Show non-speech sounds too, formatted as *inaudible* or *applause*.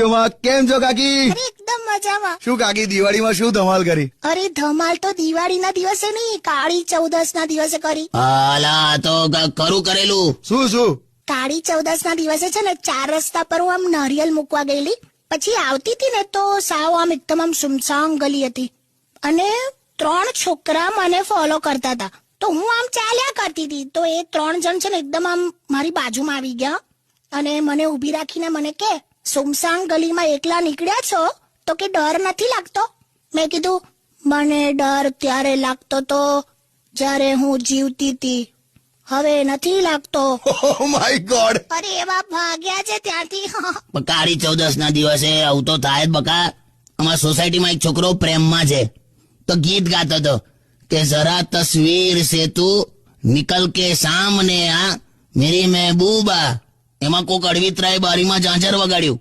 માં કેમ છો કાકી? અરે એકદમ મજામાં. શું કાકી દિવાળીમાં શું ધમાલ કરી? અરે ધમાલ તો દિવાળીના દિવસે નહીં કાળી ચૌદસ ના દિવસે કરી. હાલા તો કરું કરેલું. શું શું? કાળી ચૌદસ ના દિવસે છે ને ચાર રસ્તા પર હું આમ નારિયેલ મૂકવા ગયેલી. પછી આવતી હતી ને તો સાવ આમ એકદમ આમ સુમસામ ગલી હતી. અને ત્રણ છોકરા મને ફોલો કરતા હતા. તો હું આમ ચાલ્યા કરતી હતી. તો એ ત્રણ જણ છે ને એકદમ આમ મારી બાજુમાં આવી ગયા. અને મને ઊભી રાખીને મને કે સુમસામ ગલીમાં એકલા નીકળ્યા છો? તો કે ડર નથી લાગતો? મેં કીધું મને ડર ત્યારે લાગતો તો જ્યારે હું જીવતી હતી હવે નથી લાગતો. *laughs* માય ગોડ અરે એવા ભાગ્યા છે ત્યાંથી. *laughs* કાળી ચૌદસ ના દિવસે આવું તો થાય જ બકા. અમારા સોસાયટીમાં એક છોકરો પ્રેમમાં છે. તો ગીત ગાતો હતો કે જરા તસવીર સે તું નિકલ કે સામને આ મેરી મહેબૂબા. એમાં કોક અડવિતરાએ બારીમાં ઝાંઝર વગાડ્યું.